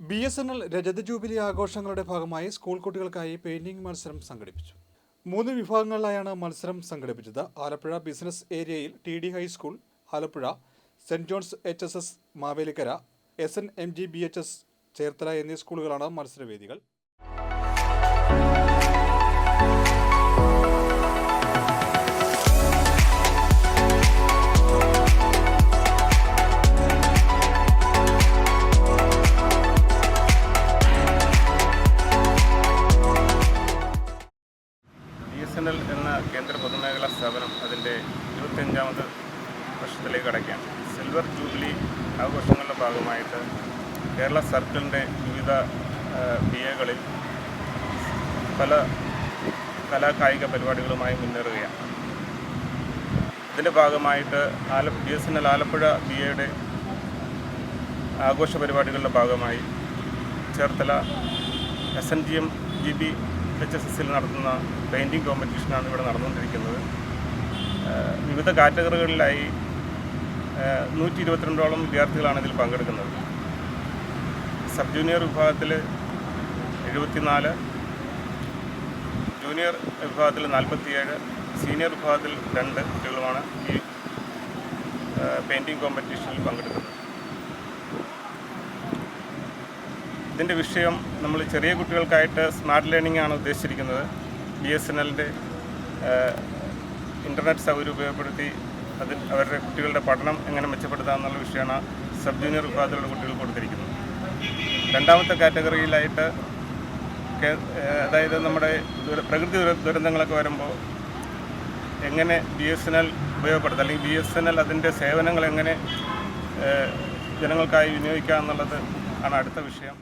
B S N L രജത jubilee ആഘോഷങ്ങളുടെ ഭാഗമായി സ്കൂൾ കുട്ടികൾക്കായി പെയിന്റിംഗ് മത്സരം സംഘടിപ്പിച്ചു. മൂന്ന് വിഭാഗങ്ങളിലായാണ് മത്സരം സംഘടിപ്പിച്ചത്. ആലപ്പുഴ ബിസിനസ് ഏരിയയിൽ T D high school Alappuzha saint John's H S S Mavelikkara S N M G B H S Cherthala എന്നീ സ്കൂളുകളാണ് മത്സരവേദികൾ. ബി എന്ന കേന്ദ്ര പൊതുമേഖലാ സ്ഥാപനം അതിന്റെ ഇരുപത്തിയഞ്ചാമത് വർഷത്തിലേക്ക് കടക്കുകയാണ്. സിൽവർ ജൂബിലി ആഘോഷങ്ങളുടെ ഭാഗമായിട്ട് കേരള സർക്കിളിന്റെ വിവിധ ബി എകളിൽ പല കലാകായിക പരിപാടികളുമായി മുന്നേറുകയാണ്. ഇതിന്റെ ഭാഗമായിട്ട് ആല B S N L Alappuzha B എയുടെ ആഘോഷ പരിപാടികളുടെ ഭാഗമായി Cherthala S N G M G B H S എസിൽ നടത്തുന്ന പെയിന്റിംഗ് കോമ്പറ്റീഷനാണ് ഇവിടെ നടന്നുകൊണ്ടിരിക്കുന്നത്. വിവിധ കാറ്റഗറികളിലായി നൂറ്റി ഇരുപത്തിരണ്ടോളം വിദ്യാർത്ഥികളാണ് ഇതിൽ പങ്കെടുക്കുന്നത്. സബ് ജൂനിയർ വിഭാഗത്തിൽ എഴുപത്തിനാല് ജൂനിയർ വിഭാഗത്തിൽ നാൽപ്പത്തിയേഴ് സീനിയർ വിഭാഗത്തിൽ രണ്ട് കുട്ടികളുമാണ് ഈ പെയിന്റിംഗ് കോമ്പറ്റീഷനിൽ പങ്കെടുക്കുന്നത്. ഇതിന്റെ വിഷയം നമ്മൾ ചെറിയ കുട്ടികൾക്കായിട്ട് സ്മാർട്ട് ലേണിംഗ് ആണ് ഉദ്ദേശിച്ചിരിക്കുന്നത്. ബി എസ് എൻ എല്ലിന്റെ ഇന്റർനെറ്റ് സൗകര്യം ഉപയോഗപ്പെടുത്തി അതിൽ അവരുടെ കുട്ടികളുടെ പഠനം എങ്ങനെ മെച്ചപ്പെടുത്താം എന്നുള്ള വിഷയമാണ് സബ് ജൂനിയർ വിഭാഗത്തിലുള്ള കുട്ടികൾ കൊടുത്തിരിക്കുന്നത്. രണ്ടാമത്തെ കാറ്റഗറിയിലായിട്ട് അതായത് നമ്മുടെ പ്രകൃതി ദുര- ദുരന്തങ്ങളൊക്കെ വരുമ്പോൾ എങ്ങനെ ബി എസ് എൻ എൽ ഉപയോഗപ്പെടുത്താം അല്ലെങ്കിൽ ബി എസ് എൻ എൽ അതിന്റെ സേവനങ്ങൾ എങ്ങനെ ജനങ്ങൾക്കായി വിനിയോഗിക്കാം എന്നുള്ളത് ആണ് അടുത്ത വിഷയം.